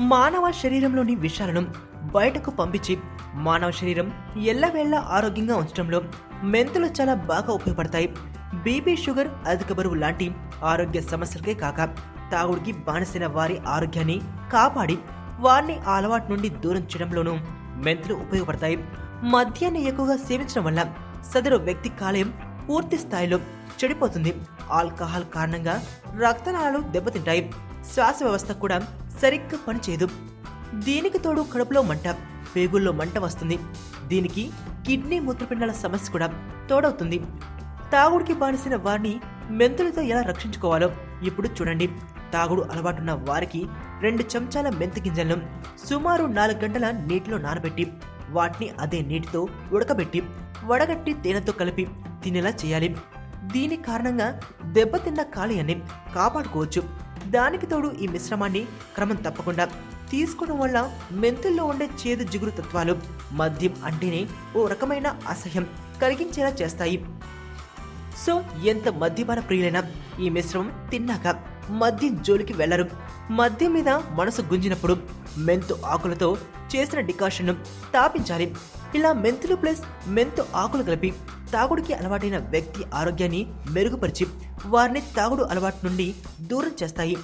మానవ శరీరంలోని విషాలను బయటకు పంపించి మానవ శరీరం ఎల్లవేళ ఆరోగ్యంగా ఉంచడంలో మెంతులు చాలా బాగా ఉపయోగపడతాయి. బీపీ షుగర్ అధిక బరువు లాంటి ఆరోగ్య సమస్యలకే కాక తాగుడికి బానిసైన వారి ఆరోగ్యాన్ని కాపాడి వారిని అలవాటు నుండి దూరం చేయడంలోనూ మెంతులు ఉపయోగపడతాయి. మద్యాన్ని ఎక్కువగా సేవించడం వల్ల సదరు వ్యక్తి కాలేయం పూర్తి స్థాయిలో చెడిపోతుంది. ఆల్కహాల్ కారణంగా రక్తనాళాలు దెబ్బతింటాయి. శ్వాస వ్యవస్థ కూడా సరిగ్గా పనిచేయదు. దీనికి తోడు కడుపులో మంట పేగుల్లో మంట వస్తుంది. దీనికి కిడ్నీ మూత్రపిండాల సమస్య కూడా తోడవుతుంది. తాగుడికి బానిసిన వారిని మెంతులతో ఎలా రక్షించుకోవాలో ఇప్పుడు చూడండి. తాగుడు అలవాటున్న వారికి రెండు చెంచాల మెంతి గింజలను సుమారు నాలుగు గంటల నీటిలో నానబెట్టి వాటిని అదే నీటితో ఉడకబెట్టి వడగట్టి తేనెతో కలిపి తినేలా చేయాలి. దీని కారణంగా దెబ్బతిన్న కాలేయాన్ని కాపాడుకోవచ్చు. దానికి తోడు ఈ మిశ్రమాన్ని క్రమం తప్పకుండా తీసుకోవడం వల్ల మెంతుల్లో ఉండే చేదు జిగురు తత్వాలు మద్యం అంటేనే ఓ రకమైన అసహ్యం కలిగించేలా చేస్తాయి. సో ఎంత మద్యపాన ప్రియులైనా ఈ మిశ్రమం తిన్నాక మద్యం జోలికి వెళ్ళరు. మద్యం మీద మనసు గుంజినప్పుడు మెంతు ఆకులతో చేసిన డికాషన్ను తాపించాలి. ఇలా మెంతులు ప్లస్ మెంతు ఆకులు కలిపి తాగుడికి అలవాటైన వ్యక్తి ఆరోగ్యాన్ని మెరుగుపరిచి వారిని తాగుడు అలవాటు నుండి దూరం చేస్తాయి.